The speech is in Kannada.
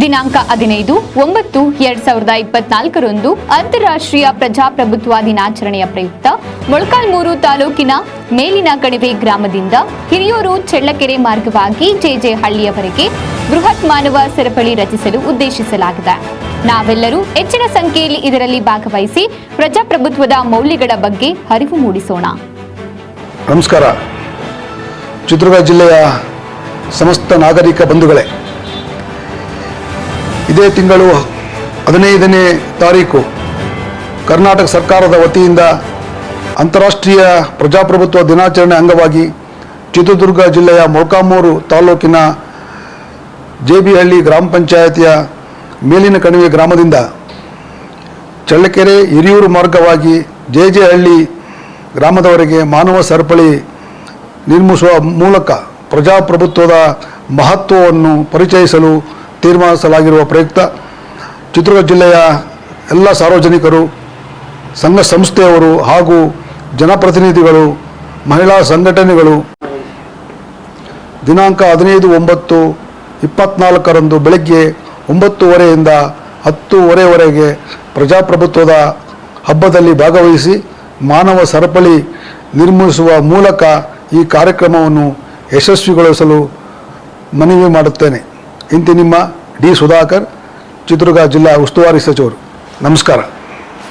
ದಿನಾಂಕ ಹದಿನೈದು, ಒಂಬತ್ತು, ಎರಡ್ ಸಾವಿರದ ಇಪ್ಪತ್ನಾಲ್ಕರಂದು ಅಂತಾರಾಷ್ಟ್ರೀಯ ಪ್ರಜಾಪ್ರಭುತ್ವ ದಿನಾಚರಣೆಯ ಪ್ರಯುಕ್ತ ಮೊಳಕಾಲ್ಮೂರು ತಾಲೂಕಿನ ಮೇಲಿನ ಕಣಿವೆ ಗ್ರಾಮದಿಂದ ಹಿರಿಯೂರು ಚೆಳ್ಳಕೆರೆ ಮಾರ್ಗವಾಗಿ ಜೆಜೆ ಹಳ್ಳಿಯವರೆಗೆ ಬೃಹತ್ ಮಾನವ ಸರಪಳಿ ರಚಿಸಲು ಉದ್ದೇಶಿಸಲಾಗಿದೆ. ನಾವೆಲ್ಲರೂ ಹೆಚ್ಚಿನ ಸಂಖ್ಯೆಯಲ್ಲಿ ಇದರಲ್ಲಿ ಭಾಗವಹಿಸಿ ಪ್ರಜಾಪ್ರಭುತ್ವದ ಮೌಲ್ಯಗಳ ಬಗ್ಗೆ ಅರಿವು ಮೂಡಿಸೋಣ. ನಮಸ್ಕಾರ. ಚಿತ್ರದುರ್ಗ ಜಿಲ್ಲೆಯ ಸಮಸ್ತ ನಾಗರಿಕ ಬಂಧುಗಳೇ ಇದೇ ತಿಂಗಳು ಹದಿನೈದನೇ ತಾರೀಕು ಕರ್ನಾಟಕ ಸರ್ಕಾರದ ವತಿಯಿಂದ ಅಂತಾರಾಷ್ಟ್ರೀಯ ಪ್ರಜಾಪ್ರಭುತ್ವ ದಿನಾಚರಣೆ ಅಂಗವಾಗಿ ಚಿತ್ರದುರ್ಗ ಜಿಲ್ಲೆಯ ಮೊಳಕಾಮೂರು ತಾಲೂಕಿನ ಜೆಬಿಹಳ್ಳಿ ಗ್ರಾಮ ಪಂಚಾಯತಿಯ ಮೇಲಿನ ಕಣಿವೆ ಗ್ರಾಮದಿಂದ ಚಳ್ಳಕೆರೆ ಹಿರಿಯೂರು ಮಾರ್ಗವಾಗಿ ಜೆ ಜೆ ಹಳ್ಳಿ ಗ್ರಾಮದವರೆಗೆ ಮಾನವ ಸರಪಳಿ ನಿರ್ಮಿಸುವ ಮೂಲಕ ಪ್ರಜಾಪ್ರಭುತ್ವದ ಮಹತ್ವವನ್ನು ಪರಿಚಯಿಸಲು ತೀರ್ಮಾನಿಸಲಾಗಿರುವ ಪ್ರಯುಕ್ತ ಚಿತ್ರದುರ್ಗ ಜಿಲ್ಲೆಯ ಎಲ್ಲ ಸಾರ್ವಜನಿಕರು, ಸಂಘ ಸಂಸ್ಥೆಯವರು ಹಾಗೂ ಜನಪ್ರತಿನಿಧಿಗಳು, ಮಹಿಳಾ ಸಂಘಟನೆಗಳು ದಿನಾಂಕ ಹದಿನೈದು ಒಂಬತ್ತು ಇಪ್ಪತ್ನಾಲ್ಕರಂದು ಬೆಳಗ್ಗೆ ಒಂಬತ್ತುವರೆಯಿಂದ ಹತ್ತುವರೆವರೆಗೆ ಪ್ರಜಾಪ್ರಭುತ್ವದ ಹಬ್ಬದಲ್ಲಿ ಭಾಗವಹಿಸಿ ಮಾನವ ಸರಪಳಿ ನಿರ್ಮಿಸುವ ಮೂಲಕ ಈ ಕಾರ್ಯಕ್ರಮವನ್ನು ಯಶಸ್ವಿಗೊಳಿಸಲು ಮನವಿ ಮಾಡುತ್ತೇನೆ. ಇಂತಿ ನಿಮ್ಮ ಡಿ ಸುಧಾಕರ್ ಚಿತ್ರದುರ್ಗ ಜಿಲ್ಲಾ ಉಸ್ತುವಾರಿ ಸಚಿವರು. ನಮಸ್ಕಾರ.